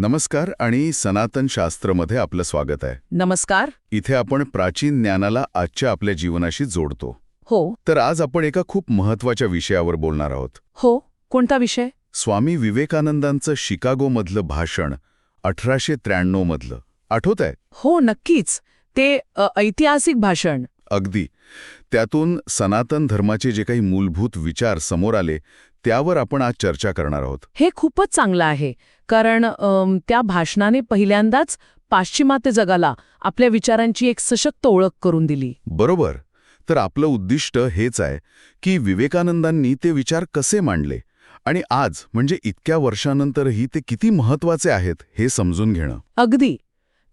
नमस्कार आणि सनातन शास्त्रमध्ये आपलं स्वागत आहे. नमस्कार. इथे आपण प्राचीन ज्ञानाला आजच्या आपल्या जीवनाशी जोडतो. हो. तर आज आपण एका खूप महत्त्वाच्या विषयावर बोलणार आहोत. हो. कोणता विषय? स्वामी विवेकानंदांचं शिकागोमधलं भाषण अठराशे त्र्याण्णव मधलं. आठवत आहे हो नक्कीच. ते ऐतिहासिक भाषण. अगदी. त्यातून सनातन धर्माचे जे काही मूलभूत विचार समोर आले त्यावर आपण आज चर्चा करणार आहोत. हे खूपच चांगलं आहे. कारण त्या भाषणाने पहिल्यांदाच पाश्चिमात्य जगाला आपल्या विचारांची एक सशक्त ओळख करून दिली. बरोबर. तर आपलं उद्दिष्ट हेच आहे की विवेकानंदांनी ते विचार कसे मांडले आणि आज म्हणजे इतक्या वर्षानंतरही ते किती महत्त्वाचे आहेत हे समजून घेणं. अगदी.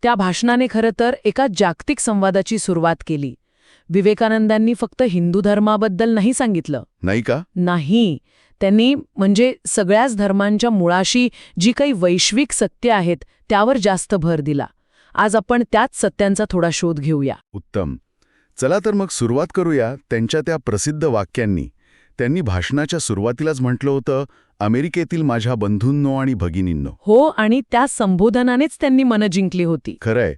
त्या भाषणाने खरं तर एका जागतिक संवादाची सुरुवात केली. विवेकानंदांनी फक्त हिंदू धर्माबद्दल नाही सांगितलं. नाही का? नाही. त्यांनी म्हणजे सगळ्याच धर्मांच्या मुळाशी जी काही वैश्विक सत्य आहेत त्यावर जास्त भर दिला. आज आपण त्याच सत्यांचा थोडा शोध घेऊया. उत्तम. चला तर मग सुरुवात करूया त्यांच्या त्या प्रसिद्ध वाक्यांनी. त्यांनी भाषणाच्या सुरुवातीलाच म्हटलं होतं अमेरिकेतील माझ्या बंधूंनो आणि भगिनींनो. हो आणि त्या संबोधनानेच त्यांनी मनं जिंकली होती. खरंय.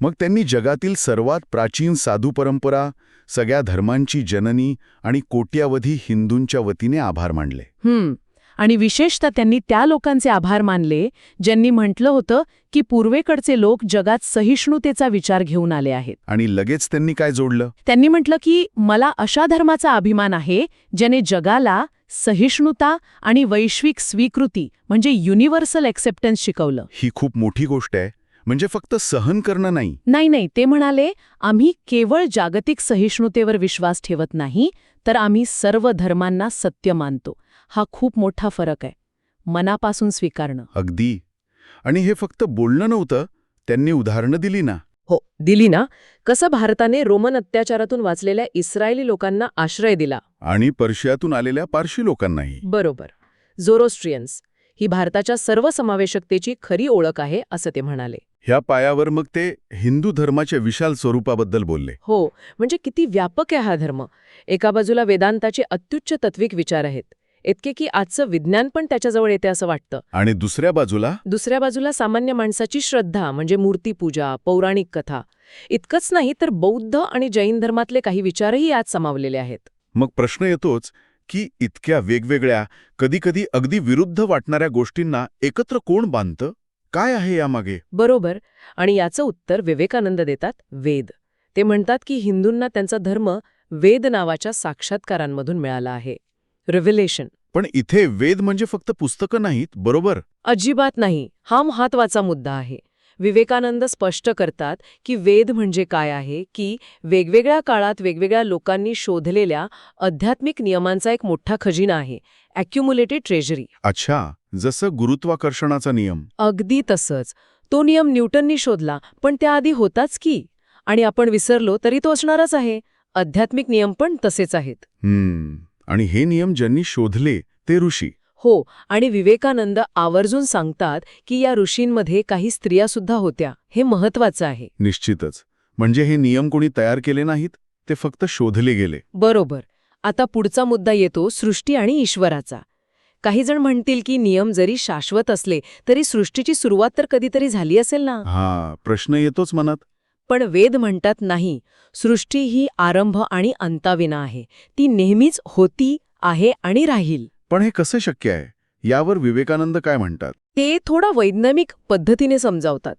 मग त्यांनी जगातील सर्वात प्राचीन साधू परंपरा सगळ्या धर्मांची जननी आणि कोट्यावधी हिंदूंच्या वतीने आभार मानले. हम्म. आणि विशेषतः त्यांनी त्या लोकांचे आभार मानले ज्यांनी म्हटलं होतं की पूर्वेकडचे लोक जगात सहिष्णुतेचा विचार घेऊन आले आहेत. आणि लगेच त्यांनी काय जोडलं? त्यांनी म्हटलं की मला अशा धर्माचा अभिमान आहे ज्याने जगाला सहिष्णुता आणि वैश्विक स्वीकृती म्हणजे युनिव्हर्सल एक्सेप्टन्स शिकवलं. ही खूप मोठी गोष्ट आहे. म्हणजे फक्त सहन करणं नाही. नाही नाही ते म्हणाले आम्ही केवळ जागतिक सहिष्णुतेवर विश्वास ठेवत नाही तर आम्ही सर्व धर्मांना सत्य मानतो. हा खूप मोठा फरक आहे. मनापासून स्वीकारणं. अगदी. आणि हे फक्त बोलणं नव्हतं त्यांनी उदाहरणं दिली ना. हो दिली ना. कसं भारताने रोमन अत्याचारातून वाचलेल्या इस्रायली लोकांना आश्रय दिला? आणि पर्शियातून आलेल्या पारशी लोकांनाही. बरोबर. झोरोस्ट्रियन्स. ही भारताच्या सर्वसमावेशकतेची खरी ओळख आहे असं ते म्हणाले. ह्या पायावर मग ते हिंदू धर्माच्या विशाल स्वरूपाबद्दल बोलले. हो म्हणजे किती व्यापक आहे हा धर्म. एका बाजूला वेदांताचे अत्युच्च तत्विक विचार आहेत. इतके की आजचं विज्ञान पण त्याच्याजवळ येते असं वाटतं. आणि दुसऱ्या बाजूला? दुसऱ्या बाजूला सामान्य माणसाची श्रद्धा म्हणजे मूर्तीपूजा पौराणिक कथा इतकंच नाही तर बौद्ध आणि जैन धर्मातले काही विचारही यात समावलेले आहेत. मग प्रश्न येतोच की इतक्या वेगवेगळ्या कधीकधी अगदी विरुद्ध वाटणाऱ्या गोष्टींना एकत्र कोण बांधतं? काय आहे यामागे? बरोबर. आणि याचं उत्तर विवेकानंद देतात वेद. ते म्हणतात की हिंदूंना त्यांचा धर्म वेद नावाच्या साक्षात्कारांमधून मिळाला आहे. रिव्हिलेशन पण इथे वेद म्हणजे फक्त पुस्तकं नाहीत बरोबर? अजिबात नाही. हा महत्त्वाचा मुद्दा आहे. विवेकानंद स्पष्ट करतात की वेद म्हणजे काय आहे की वेगवेगळ्या काळात वेगवेगळ्या लोकांनी शोधलेल्या आध्यात्मिक नियमांचा एक मोठा खजिना आहे अॅक्युम्युलेटेड ट्रेजरी अच्छा जसं गुरुत्वाकर्षणाचा नियम. अगदी तसंच. तो नियम न्यूटननी शोधला पण त्याआधी होताच की? आणि आपण विसरलो तरी तो असणारच आहे. आध्यात्मिक नियम पण तसेच आहेत. आणि हे नियम ज्यांनी शोधले ते ऋषी. हो आणि विवेकानंद आवर्जून सांगतात की या ऋषींमध्ये काही स्त्रियासुद्धा होत्या. हे महत्वाचं आहे. निश्चितच. म्हणजे हे नियम कोणी तयार केले नाहीत? ते फक्त शोधले गेले. बरोबर. आता पुढचा मुद्दा येतो सृष्टी आणि ईश्वराचा. काही जण म्हणतील की नियम जरी शाश्वत असले तरी सृष्टीची सुरुवात तर कधीतरी झाली असेल ना? हा प्रश्न येतोच मनात. पण वेद म्हणतात नाही सृष्टी ही आरंभ आणि अंताविना आहे. ती नेहमीच होती आहे आणि राहील. पण हे कसं शक्य आहे? यावर विवेकानंद काय म्हणतात? ते थोडा वैज्ञानिक पद्धतीने समजावतात.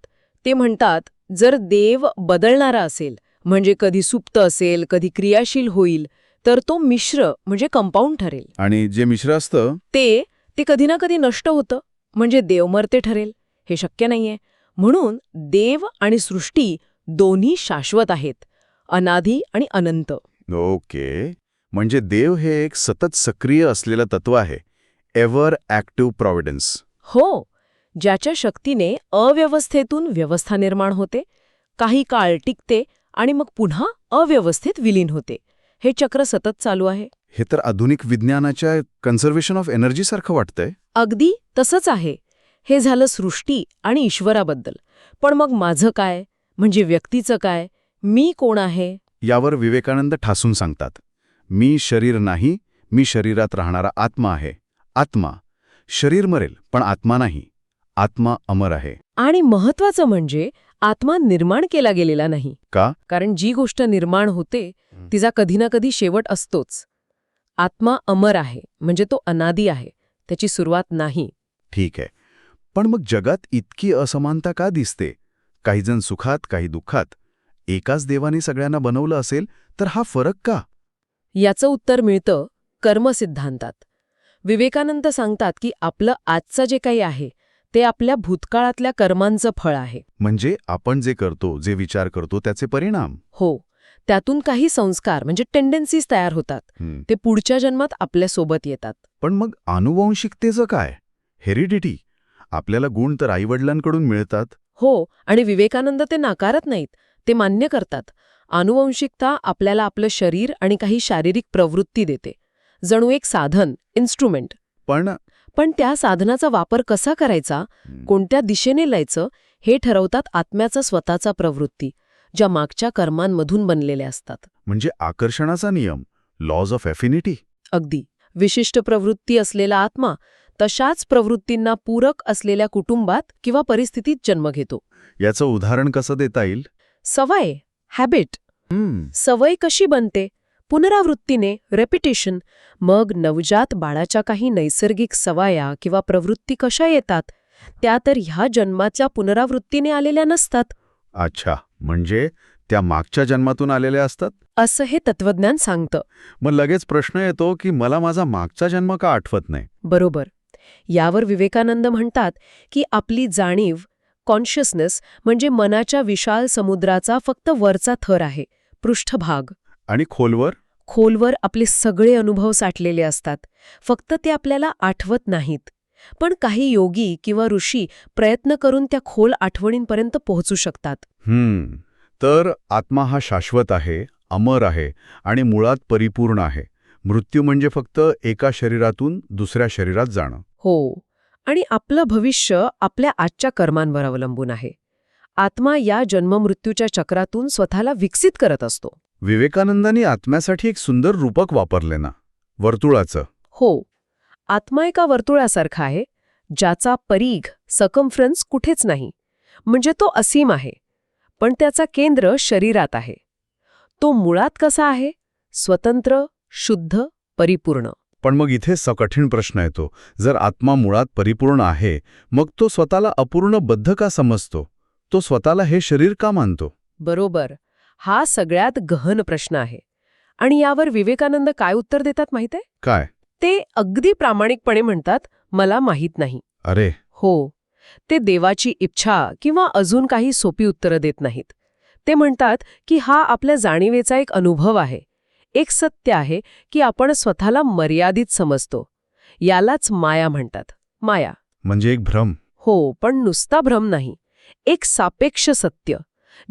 ते म्हणतात जर देव बदलणारा असेल म्हणजे कधी सुप्त असेल कधी क्रियाशील होईल तर तो मिश्र म्हणजे कंपाऊंड ठरेल. आणि जे मिश्र असतं? ते ते कधी ना कधी नष्ट होतं म्हणजे देवमर्ते ठरेल. हे शक्य नाहीये. म्हणून देव आणि सृष्टी दोन्ही शाश्वत आहेत अनाधी आणि अनंत. ओके. म्हणजे देव हे एक सतत सक्रिय असलेलं तत्व आहे एव्हर ॲक्टिव्ह प्रॉव्हिडन्स हो ज्याच्या शक्तीने अव्यवस्थेतून व्यवस्था निर्माण होते काही काळ टिकते आणि मग पुन्हा अव्यवस्थेत विलीन होते. हे चक्र सतत चालू आहे. हे तर आधुनिक विज्ञानाच्या कन्झर्वेशन ऑफ एनर्जी सारखं वाटतंय. अगदी तसंच आहे. हे झालं सृष्टी आणि ईश्वराबद्दल. पण मग माझं काय? म्हणजे व्यक्तीचं काय? मी कोण आहे? यावर विवेकानंद ठासून सांगतात. मी शरीर नाही मी शरीरात राहणारा आत्मा आहे. आत्मा शरीर मरेल पण आत्मा नाही. आत्मा अमर आहे. आणि महत्वाचं म्हणजे आत्मा निर्माण केला गेलेला नाही. का? कारण जी गोष्ट निर्माण होते तिचा कधी ना कधी शेवट असतोच. आत्मा अमर आहे म्हणजे तो अनादी आहे त्याची सुरुवात नाही. ठीक आहे. पण मग जगात इतकी असमानता का दिसते? काही जण सुखात काही दुःखात. एकाच देवाने सगळ्यांना बनवलं असेल तर हा फरक का? याचं उत्तर मिळतं कर्मसिद्धांतात. विवेकानंद सांगतात की आपलं आजचं जे काही आहे ते आपल्या भूतकाळातल्या कर्मांचं फळ आहे. म्हणजे आपण जे करतो जे विचार करतो त्याचे परिणाम? हो. त्यातून काही संस्कार म्हणजे टेंडन्सीज तयार होतात. ते पुढच्या जन्मात आपल्यासोबत येतात. पण मग आनुवंशिकतेचं काय? हेरिडिटी? आपल्याला गुण तर आईवडिलांकडून मिळतात. हो आणि विवेकानंद ते नाकारत नाहीत ते मान्य करतात. आनुवंशिकता आपल्याला आपलं शरीर आणि काही शारीरिक प्रवृत्ती देते. जणू एक साधन इन्स्ट्रुमेंट पण पण त्या साधनाचा वापर कसा करायचा? कोणत्या दिशेने लायचं? हे ठरवतात आत्म्याचा स्वतःचा प्रवृत्ती ज्या मागच्या कर्मांमधून बनलेल्या असतात. म्हणजे आकर्षणाचा नियम लॉज ऑफ एफिनिटी अगदी. विशिष्ट प्रवृत्ती असलेला आत्मा तशाच प्रवृत्तींना पूरक असलेल्या कुटुंबात किंवा परिस्थितीत जन्म घेतो. याचं उदाहरण कसं देता येईल? सवय. हॅबिट सवय कशी बनते? पुनरावृत्तीने रेपिटेशन मग नवजात बाळाच्या काही नैसर्गिक सवाया किंवा प्रवृत्ती कशा येतात? त्या तर ह्या जन्माच्या पुनरावृत्तीने आलेल्या नसतात. अच्छा म्हणजे त्या मागच्या जन्मातून आलेल्या असतात? असं हे तत्वज्ञान सांगतं. मग लगेच प्रश्न येतो की मला माझा मागचा जन्म का आठवत नाही? बरोबर. यावर विवेकानंद म्हणतात की आपली जाणीव कॉन्शियसनेस म्हणजे मनाच्या विशाल समुद्राचा फक्त वरचा थर आहे पृष्ठभाग. आणि खोलवर? खोलवर आपले सगळे अनुभव साठलेले असतात. फक्त ते आपल्याला आठवत नाहीत. पण काही योगी किंवा ऋषी प्रयत्न करून त्या खोल आठवणींपर्यंत पोहोचू शकतात. हम्म. तर आत्मा हा शाश्वत आहे अमर आहे आणि मुळात परिपूर्ण आहे. मृत्यू म्हणजे फक्त एका शरीरातून दुसऱ्या शरीरात जाणं. हो. आणि आपलं भविष्य आपल्या आजच्या कर्मांवर अवलंबून आहे. आत्मा या जन्ममृत्यूच्या चक्रातून स्वतःला विकसित करत असतो. विवेकानंदांनी आत्म्यासाठी एक सुंदर रूपक वापरले ना वर्तुळाचं. हो. आत्मा एका वर्तुळासारखा आहे ज्याचा परीघ सकम्फ्रन्स कुठेच नाही. म्हणजे तो असीम आहे पण त्याचा केंद्र शरीरात आहे. तो मुळात कसा आहे? स्वतंत्र शुद्ध परिपूर्ण. पण मग इथे सकठीण प्रश्न येतो. जर आत्मा मुळात परिपूर्ण आहे मग तो स्वतःला अपूर्ण बद्ध का समजतो? तो स्वतःला हे शरीर का मानतो? बरोबर. हा सगळ्यात गहन प्रश्न आहे. आणि यावर विवेकानंद काय उत्तर देतात माहीत आहे? काय? ते अगदी प्रामाणिकपणे म्हणतात मला माहीत नाही. अरे. हो. ते देवाची इच्छा किंवा अजून काही सोपी उत्तरं देत नाहीत. ते म्हणतात की हा आपल्या जाणीवेचा एक अनुभव आहे. एक सत्य आहे की आपण स्वतःला मर्यादित समजतो. यालाच माया म्हणतात. माया. म्हणजे एक भ्रम. हो पण नुसता भ्रम नाही. एक सापेक्ष सत्य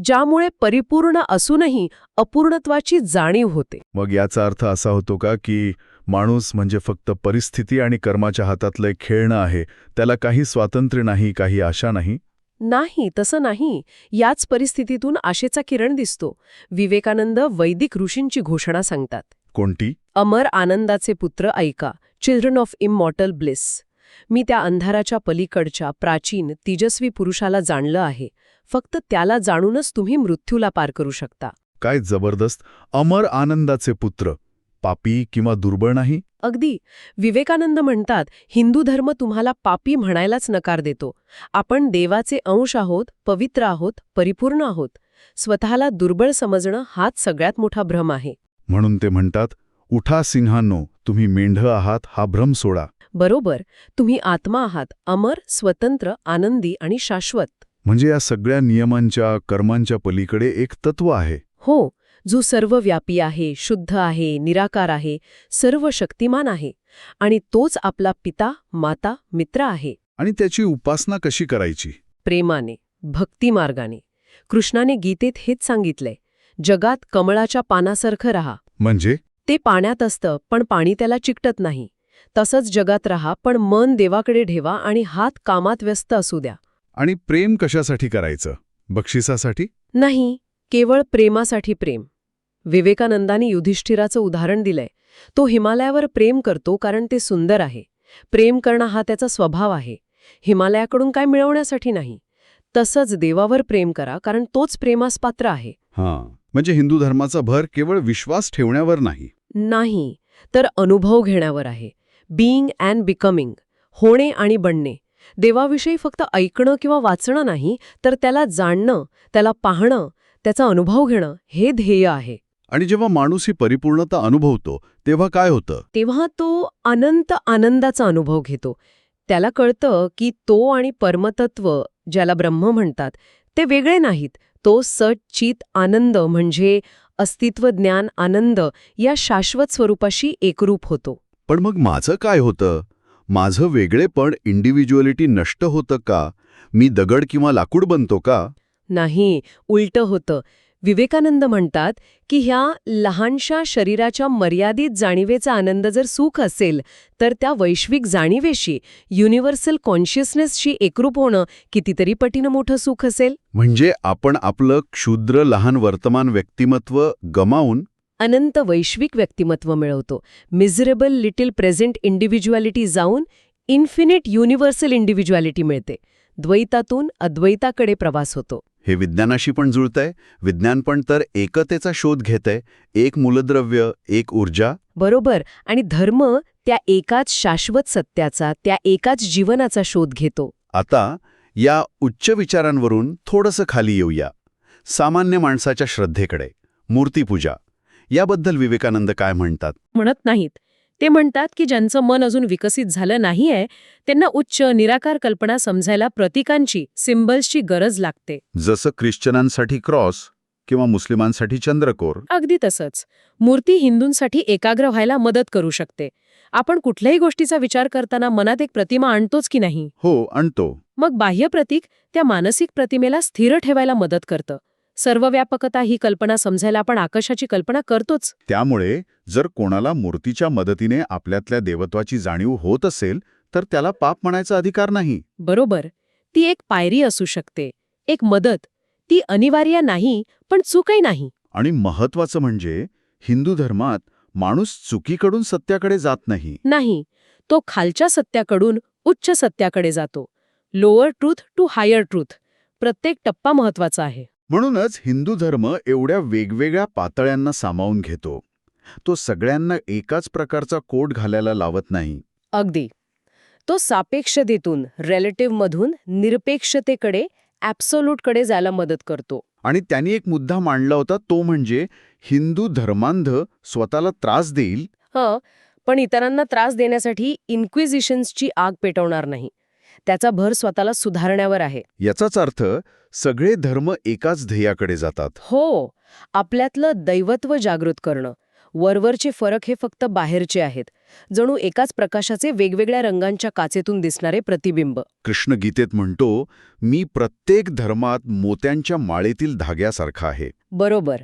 ज्यामुळे परिपूर्ण असूनही अपूर्णत्वाची जाणीव होते. मग याचा अर्थ असा होतो का की माणूस म्हणजे फक्त परिस्थिती आणि कर्माच्या हातातलं एक खेळणं आहे त्याला काही स्वातंत्र्य नाही काही आशा नाही? नाही तसं नाही. याच परिस्थितीतून आशेचा किरण दिसतो. विवेकानंद वैदिक ऋषींची घोषणा सांगतात. कोणती? अमर आनंदाचे पुत्र ऐका. चिल्ड्रन ऑफ इमॉर्टल ब्लिस मी त्या अंधाराच्या पलीकडच्या प्राचीन तेजस्वी पुरुषाला जाणलं आहे. फक्त त्याला जाणूनच तुम्ही मृत्यूला पार करू शकता. काय जबरदस्त. अमर आनंदाचे पुत्र. पापी किंवा दुर्बळ नाही? अगदी. विवेकानंद म्हणतात हिंदू धर्म तुम्हाला पापी म्हणायलाच नकार देतो. आपण देवाचे अंश आहोत पवित्र आहोत परिपूर्ण आहोत. स्वतःला दुर्बळ समजणं हाच सगळ्यात मोठा भ्रम आहे. म्हणून ते म्हणतात उठा सिंहांनो तुम्ही मेंढ आहात हा भ्रम सोडा. बरोबर. तुम्ही आत्मा आहात अमर स्वतंत्र आनंदी आणि शाश्वत. म्हणजे या सगळ्या नियमांच्या कर्मांच्या पलीकडे एक तत्व आहे. हो. जो सर्वव्यापी आहे शुद्ध आहे निराकार आहे सर्व शक्तिमान आहे आणि तोच आपला पिता माता मित्र आहे. आणि त्याची उपासना कशी करायची? प्रेमाने भक्तिमार्गाने. कृष्णाने गीतेत हेच सांगितलंय जगात कमळाच्या पानासारखं रहा. म्हणजे? ते पाण्यात असतं पण पाणी त्याला चिकटत नाही. तसंच जगात रहा पण मन देवाकडे ठेवा आणि हात कामात व्यस्त असू द्या. आणि प्रेम कशासाठी करायचं? बक्षिसासाठी? नाही. केवळ प्रेमासाठी प्रेम. विवेकानंदानी युधिष्ठिराचं उदाहरण दिलंय. तो हिमालयावर प्रेम करतो कारण ते सुंदर आहे. प्रेम करणं हा त्याचा स्वभाव आहे. हिमालयाकडून काय मिळवण्यासाठी नाही. तसंच देवावर प्रेम करा कारण तोच प्रेमास पात्र आहे. हां म्हणजे हिंदू धर्माचा भर केवळ विश्वास ठेवण्यावर नाही. नाही तर अनुभव घेण्यावर आहे. बीइंग अँड बिकमिंग होणे आणि बनणे. देवाविषयी फक्त ऐकणं किंवा वाचणं नाही तर त्याला जाणणं त्याला पाहणं त्याचा अनुभव घेणं हे ध्येय आहे. आणि जेव्हा माणूस ही परिपूर्णता अनुभवतो तेव्हा काय होतं? तेव्हा तो अनंत आनंदाचा अनुभव घेतो. त्याला कळतं की तो आणि परमतत्व ज्याला ब्रह्म म्हणतात ते वेगळे नाहीत. तो सच्चित आनंद म्हणजे अस्तित्व ज्ञान आनंद या शाश्वत स्वरूपाशी एकरूप होतो. पण मग माझं काय होतं? माझं वेगळेपण इंडिव्हिज्युअलिटी नष्ट होतं का? मी दगड किंवा लाकूड बनतो का? नाही उलटं होतं. विवेकानंद म्हणतात की ह्या लहानशा शरीराच्या मर्यादित जाणीवेचा आनंद जर सुख असेल तर त्या वैश्विक जाणीवेशी युनिव्हर्सल कॉन्शियसनेसशी एकरूप होणं कितीतरी पटीनं मोठं सुख असेल. म्हणजे आपण आपलं क्षुद्र लहान वर्तमान व्यक्तिमत्व गमावून अनंत वैश्विक व्यक्तिमत्व मिळवतो. मिझरेबल लिटिल प्रेझेंट इंडिव्हिज्युअलिटी जाऊन इन्फिनिट युनिव्हर्सल इंडिव्हिज्युअलिटी मिळते. द्वैतातून अद्वैताकडे प्रवास होतो. हे विज्ञानाशी पण जुळतंय. विज्ञान पण तर एकतेचा शोध घेतंय. एक मूलद्रव्य एक ऊर्जा. बरोबर. आणि धर्म त्या एकाच शाश्वत सत्याचा त्या एकाच जीवनाचा शोध घेतो. आता या उच्च विचारांवरून थोडंसं खाली येऊया. सामान्य माणसाच्या श्रद्धेकडे. मूर्तीपूजा. याबद्दल विवेकानंद काय म्हणतात? म्हणत नाहीत. ते म्हणतात की ज्यांचं मन अजून विकसित झालं नाहीये त्यांना उच्च निराकार कल्पना समजायला प्रतीकांची सिम्बल्सची गरज लागते. जसं ख्रिश्चनांसाठी क्रॉस किंवा मुस्लिमांसाठी चंद्रकोर. अगदी तसंच. मूर्ती हिंदूंसाठी एकाग्र व्हायला मदत करू शकते. आपण कुठल्याही गोष्टीचा विचार करताना मनात एक प्रतिमा आणतोच की नाही? हो आणतो. मग बाह्य प्रतीक त्या मानसिक प्रतिमेला स्थिर ठेवायला मदत करतं. सर्वव्यापकता ही कल्पना समजायला आपण आकाशाची कल्पना करतोच. त्यामुळे जर कोणाला मूर्तीच्या मदतीने आपल्यातल्या देवत्वाची जाणीव होत असेल तर त्याला पाप म्हणायचा अधिकार नाही. बरोबर. ती एक पायरी असू शकते. एक मदत. ती अनिवार्य नाही पण चूकही नाही. आणि महत्वाचं म्हणजे हिंदू धर्मात माणूस चुकीकडून सत्याकडे जात नाही. नाही. तो खालच्या सत्याकडून उच्च सत्याकडे जातो. Lower truth to higher truth प्रत्येक टप्पा महत्त्वाचा आहे. म्हणूनच हिंदू धर्म एवढ्या वेगवेगळ्या पातळ्यांना सामावून घेतो. तो सगळ्यांना एकाच प्रकारचा कोट घालायला लावत नाही. अगदी. तो सापेक्षतेतून रिलेटिव्हमधून निरपेक्षतेकडे ॲब्सोल्यूटकडे जायला मदत करतो. आणि त्यांनी एक मुद्दा मांडला होता तो म्हणजे हिंदू धर्मांध स्वतःला त्रास देईल? हं पण इतरांना त्रास देण्यासाठी इन्क्विजिशन्सची आग पेटवणार नाही. त्याचा भर स्वतःला सुधारण्यावर आहे. याचाच अर्थ सगळे धर्म एकाच ध्येयाकडे जातात. हो आपल्यातलं दैवत्व जागृत करणं. वरवरचे फरक हे फक्त बाहेरचे आहेत. जणू एकाच प्रकाशाचे वेगवेगळ्या रंगांच्या काचेतून दिसणारे प्रतिबिंब. कृष्ण गीतेत म्हणतो मी प्रत्येक धर्मात मोत्यांच्या माळेतील धाग्यासारखा आहे. बरोबर.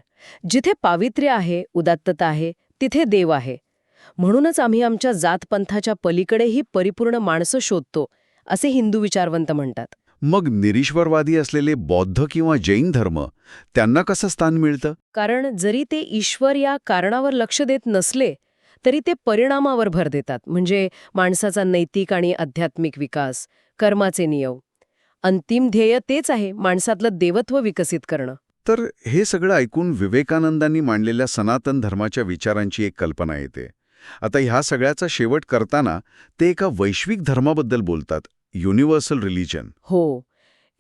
जिथे पावित्र्य आहे उदात्तता आहे तिथे देव आहे. म्हणूनच आम्ही आमच्या जातपंथाच्या पलीकडेही परिपूर्ण माणसं शोधतो. असे हिंदू विचारवंत म्हणतात. मग निरीश्वरवादी असलेले बौद्ध किंवा जैन धर्म त्यांना कसं स्थान मिळतं? कारण जरी ते ईश्वर या कारणावर लक्ष देत नसले तरी ते परिणामावर भर देतात. म्हणजे माणसाचा नैतिक आणि आध्यात्मिक विकास कर्माचे नियम. अंतिम ध्येय तेच आहे माणसातलं देवत्व विकसित करणं. तर हे सगळं ऐकून विवेकानंदांनी मांडलेल्या सनातन धर्माच्या विचारांची एक कल्पना येते. आता ह्या सगळ्याचा शेवट करताना ते एका वैश्विक धर्माबद्दल बोलतात. युनिव्हर्सल रिलिजन हो.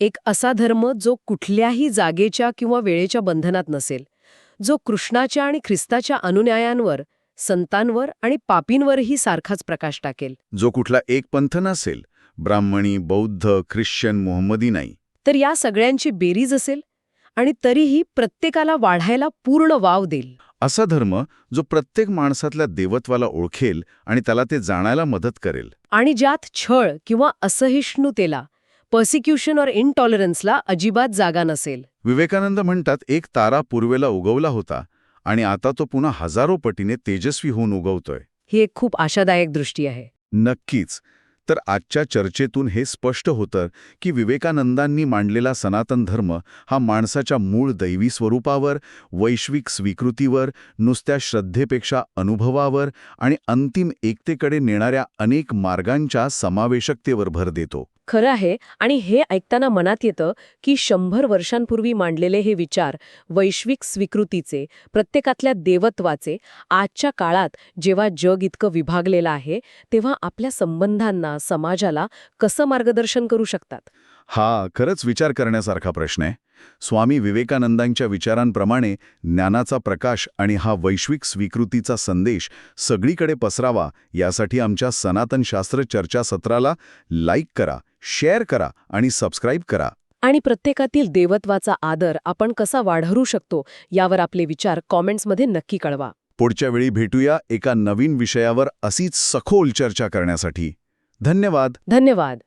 एक असा धर्म जो कुठल्याही जागेच्या किंवा वेळेच्या बंधनात नसेल. जो कृष्णाच्या आणि ख्रिस्ताच्या अनुन्यायांवर संतांवर आणि पापींवरही सारखाच प्रकाश टाकेल. जो कुठला एक पंथ नसेल ब्राह्मणी बौद्ध ख्रिश्चन मोहम्मदी नाही. तर या सगळ्यांची बेरीज असेल आणि तरीही प्रत्येकाला वाढायला पूर्ण वाव देईल. असा धर्म जो प्रत्येक माणसातल्या देवत्वाला ओळखेल आणि त्याला ते जाणायला मदत करेल. आणि ज्यात छळ किंवा असहिष्णुतेला पर्सिक्युशन और इनटॉलरन्सला अजिबात जागा नसेल. विवेकानंद म्हणतात एक तारा पूर्वेला उगवला होता आणि आता तो पुन्हा हजारो पटीने तेजस्वी होऊन उगवतोय. ही एक खूप आशादायक दृष्टी आहे. नक्कीच. तर आजच्या चर्चेतून हे स्पष्ट होतं की विवेकानंदांनी मांडलेला सनातन धर्म हा माणसाच्या मूळ दैवी स्वरूपावर वैश्विक स्वीकृतीवर नुसत्या श्रद्धेपेक्षा अनुभवावर आणि अंतिम एकतेकडे नेणाऱ्या अनेक मार्गांच्या समावेशकतेवर भर देतो. खरं आहे आणि हे ऐकताना मनात येतं की शंभर वर्षांपूर्वी मांडलेले हे विचार वैश्विक स्वीकृतीचे प्रत्येकातल्या देवत्वाचे आजच्या काळात जेव्हा जग इतकं विभागलेलं आहे तेव्हा आपल्या संबंधांना समाजाला कसं मार्गदर्शन करू शकतात? हा खरंच विचार करण्यासारखा प्रश्न आहे. स्वामी विवेकानंदांच्या विचारांप्रमाणे ज्ञानाचा प्रकाश आणि हा वैश्विक स्वीकृतीचा संदेश सगळीकडे पसरावा यासाठी आमच्या सनातन शास्त्र चर्चासत्राला लाईक करा. शेअर करा आणि सबस्क्राईब करा. आणि प्रत्येकातील देवत्वाचा आदर आपण कसा वाढवू शकतो यावर आपले विचार कॉमेंट्समध्ये नक्की कळवा. पुढच्या वेळी भेटूया एका नवीन विषयावर अशीच सखोल चर्चा करण्यासाठी. धन्यवाद. धन्यवाद.